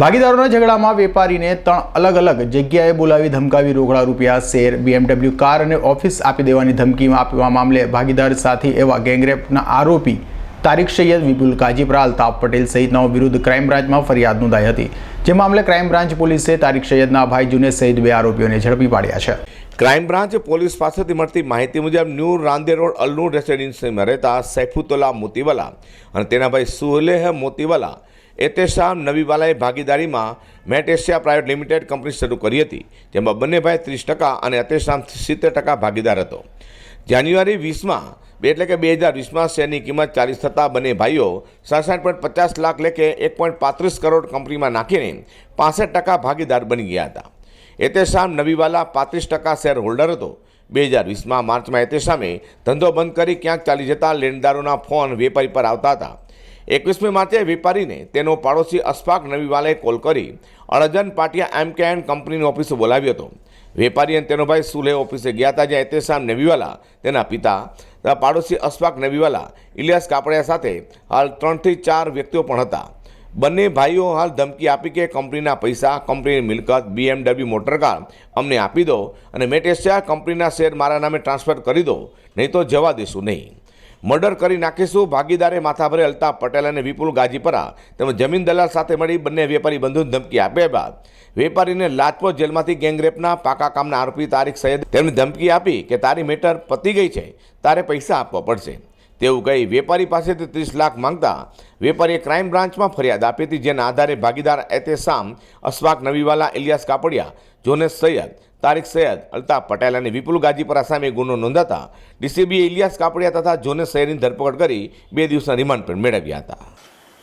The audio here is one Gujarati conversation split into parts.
ભાગીદારોના ઝઘડામાં વેપારીને ત્રણ અલગ અલગ જગ્યાએ બોલાવી ધમકાવી રોકડા રૂપિયા, શેર બીએમડબલ્યુ કાર અને ઓફિસ આપી દેવાની ધમકીમાં આપવા મામલે ભાગીદાર સાથી એવા ગેંગરેપના આરોપી તારીખ સૈયદ વિપુલ કાજીપરા અલ્તાફ પટેલ સહિતનાઓ વિરુદ્ધ ક્રાઇમ બ્રાન્ચમાં ફરિયાદ નોંધાઈ હતી. જે મામલે ક્રાઇમ બ્રાન્ચ પોલીસે તારીખ સૈયદના ભાઈ જુનેદ સહિત બે આરોપીઓને ઝડપી પાડ્યા છે. ક્રાઇમ બ્રાન્ચ પોલીસ પાસેથી મળતી માહિતી મુજબ ન્યૂ રાંદે રોડ, અલ્નૂર રેસિડેન્સીમાં રહેતા સૈફુતોલા મોતીવાલા અને તેના ભાઈ સુલેહ મોતીવાલા એતેશામ નવીવાલાએ ભાગીદારીમાં Met Asia private limited company શરૂ કરી હતી, જેમાં બંને ભાઈ ત્રીસ ટકા અને અતેશામ સિત્તેર ટકા ભાગીદાર હતો. જાન્યુઆરી વીસમાં એટલે કે બે હજાર વીસમાં શેરની કિંમત ચાલીસ થતાં બંને ભાઈઓ સડસઠ પોઈન્ટ પચાસ લાખ લેખે એક પોઈન્ટ પાંત્રીસ કરોડ કંપનીમાં નાખીને પાસઠ ટકા ભાગીદાર બની ગયા હતા. એતેશામ નવીવાલા પાંત્રીસ ટકા શેર હોલ્ડર હતો. બે હજાર વીસમાં માર્ચમાં એતેશામે ધંધો બંધ કરી ક્યાંક ચાલી જતા લેણદારોના ફોન વેપારી પર આવતા હતા. એકવીસમી માર્ચે વેપારીને તેનો પાડોશી અશફાક નવીવાલાએ કોલ કરી અડજન પાટિયા એમ કે એન્ડ કંપનીની ઓફિસે બોલાવ્યો હતો. વેપારી અને તેનો ભાઈ સુલે ઓફિસે ગયા હતા જ્યાં એતેશામ નવીવાલા, તેના પિતા તથા પાડોશી અશફાક નવીવાલા, ઇલિયાસ કાપડિયા સાથે હાલ ત્રણથી ચાર વ્યક્તિઓ પણ હતા. બંને ભાઈઓ હાલ ધમકી આપી કે કંપનીના પૈસા, કંપનીની મિલકત બીએમડબલ્યુ મોટર કાર અમને આપી દો અને મેટેશિયા કંપનીના શેર મારા નામે ટ્રાન્સફર કરી દો, નહીં તો જવા દેશું નહીં. મર્ડર કરી નાખીશું. ભાગીદારે માથાભરે અલ્તાફ પટેલ અને વિપુલ ગાજીપરા તેમજ જમીન દલાલ સાથે મળી બંને વેપારી બંધુને ધમકી આપ્યા બાદ વેપારીને લાજપોર જેલમાંથી ગેંગરેપના પાકા કામના આરોપી તારીખ સૈયદ તેમને ધમકી આપી કે તારી મેટર પતી ગઈ છે, તારે પૈસા આપવા પડશે. તેવું કહી વેપારી પાસેથી ત્રીસ લાખ માંગતા વેપારીએ ક્રાઇમ બ્રાન્ચમાં ફરિયાદ આપી હતી, જેના આધારે ભાગીદાર એતેસામ અશ્વાક નવીવાલા ઇલિયાસ કાપડિયા જોનેસ સૈયદ, તારીખ સૈયદ, અલ્તાફ પટેલ અને વિપુલ ગાજીપરા સામે ગુનો નોંધાતા ડીસીબીએ ઇલિયાસ કાપડિયા તથા જોનેસ સૈયદની ધરપકડ કરી બે દિવસના રિમાન્ડ પણ મેળવ્યા હતા.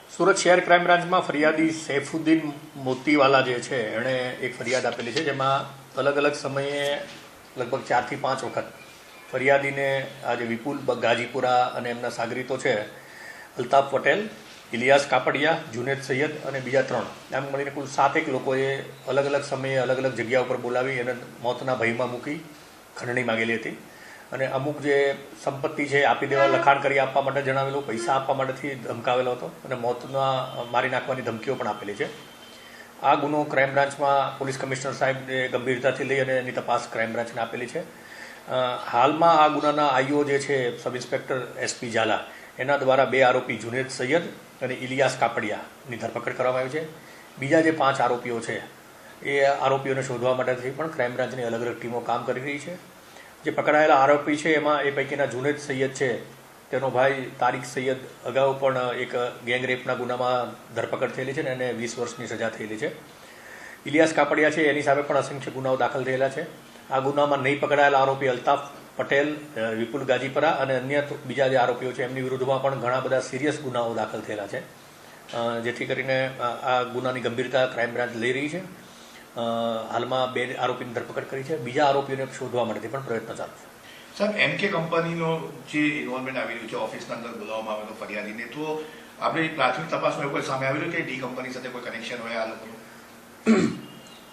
સુરત શહેર ક્રાઇમ બ્રાન્ચમાં ફરિયાદી સૈફુદ્દીન મોતીવાલા જે છે, એણે એક ફરિયાદ આપેલી છે જેમાં અલગ અલગ સમયે લગભગ ચારથી પાંચ વખત ફરિયાદીને આજે વિપુલ ગાજીપુરા અને એમના સાગરીતો છે, અલ્તાફ પટેલ ઇલિયાસ કાપડિયા, જુનેદ સૈયદ અને બીજા ત્રણ. એમ મળીને કુલ સાતેક લોકોએ અલગ અલગ સમયે અલગ અલગ જગ્યા ઉપર બોલાવી અને મોતના ભયમાં મૂકી ખંડણી માગેલી હતી. અને અમુક જે સંપત્તિ છે આપી દેવા, લખાણ કરી આપવા માટે જણાવેલું, પૈસા આપવા માટેથી ધમકાવેલો હતો અને મોતના મારી નાખવાની ધમકીઓ પણ આપેલી છે. આ ગુનો ક્રાઇમ બ્રાન્ચમાં પોલીસ કમિશનર સાહેબે ગંભીરતાથી લઈ અને એની તપાસ ક્રાઇમ બ્રાન્ચને આપેલી છે. હાલમાં આ ગુનાના આઈઓ જે છે, સબ ઇન્સ્પેક્ટર એસપી ઝાલા એના દ્વારા બે આરોપી જુનેદ સૈયદ અને ઇલિયાસ કાપડિયાની ધરપકડ કરવામાં આવી છે. બીજા જે પાંચ આરોપીઓ છે, એ આરોપીઓને શોધવા માટેથી પણ ક્રાઇમ બ્રાન્ચની અલગ અલગ ટીમો કામ કરી રહી છે. જે પકડાયેલા આરોપી છે, એમાં એ પૈકીના જુનેદ સૈયદ છે. તેનો ભાઈ તારીખ સૈયદ અગાઉ પણ એક ગેંગરેપના ગુનામાં ધરપકડ થયેલી છે ને એને વીસ વર્ષની સજા થયેલી છે. ઇલિયાસ કાપડિયા છે, એની સામે પણ અસંખ્ય ગુનાઓ દાખલ થયેલા છે. આ ગુનામાં નહીં પકડાયેલા આરોપી અલ્તાફ પટેલ વિપુલ ગાજીપરા અને અન્ય બીજા જે આરોપીઓ છે એમની વિરુદ્ધમાં પણ ઘણા બધા સિરિયસ ગુનાઓ દાખલ થયેલા છે. જેથી કરીને આ ગુનાની ગંભીરતા ક્રાઇમ બ્રાન્ચ લઈ રહી છે. હાલમાં બે આરોપીની ધરપકડ કરી છે. બીજા આરોપીઓને શોધવા માટે પણ પ્રયત્ન ચાલુ છે. સાહેબ એમ કે કંપનીનો જે ઇન્વોલ્વમેન્ટ આવી રહ્યું છે ઓફિસના અંદર બોલાવવામાં આવેલો ફરિયાદીને તો આપણે પ્રાથમિક તપાસમાં એવું કોઈ સામે આવ્યું કે ડી કંપની સાથે કોઈ કનેક્શન હોય આ લોકોનું?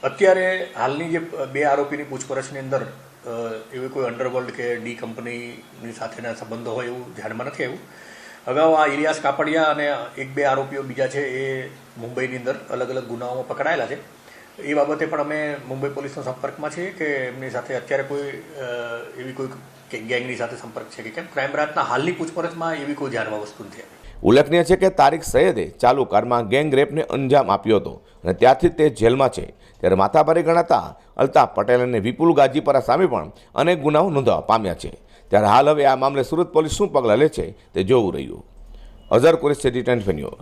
અત્યારે હાલની જે બે આરોપીની પૂછપરછની અંદર એવી કોઈ અંડરવર્લ્ડ કે ડી કંપનીની સાથેના સંબંધો હોય એવું ધ્યાનમાં નથી આવ્યું. અગાઉ આ ઇલિયાસ કાપડિયા અને એક બે આરોપીઓ બીજા છે એ મુંબઈની અંદર અલગ અલગ ગુનાઓમાં પકડાયેલા છે. એ બાબતે પણ અમે મુંબઈ પોલીસના સંપર્કમાં છીએ કે એમની સાથે અત્યારે કોઈ એવી કોઈ ગેંગની સાથે સંપર્ક છે કે કેમ? ક્રાઇમ બ્રાન્ચના હાલની પૂછપરછમાં એવી કોઈ ધ્યાનમાં વસ્તુ નથી આવી. ઉલ્લેખનીય છે કે તારીખ સૈયદે ચાલુ કારમાં ગેંગ રેપને અંજામ આપ્યો હતો અને ત્યારથી તે જેલમાં છે. ત્યારે માથાભારે ગણાતા અલ્તાફ પટેલ અને વિપુલ ગાજીપરા સામે પણ અનેક ગુનાઓ નોંધવા પામ્યા છે. ત્યારે હાલ હવે આ મામલે સુરત પોલીસ શું પગલાં લે છે તે જોવું રહ્યું. Azhar Quresh City News.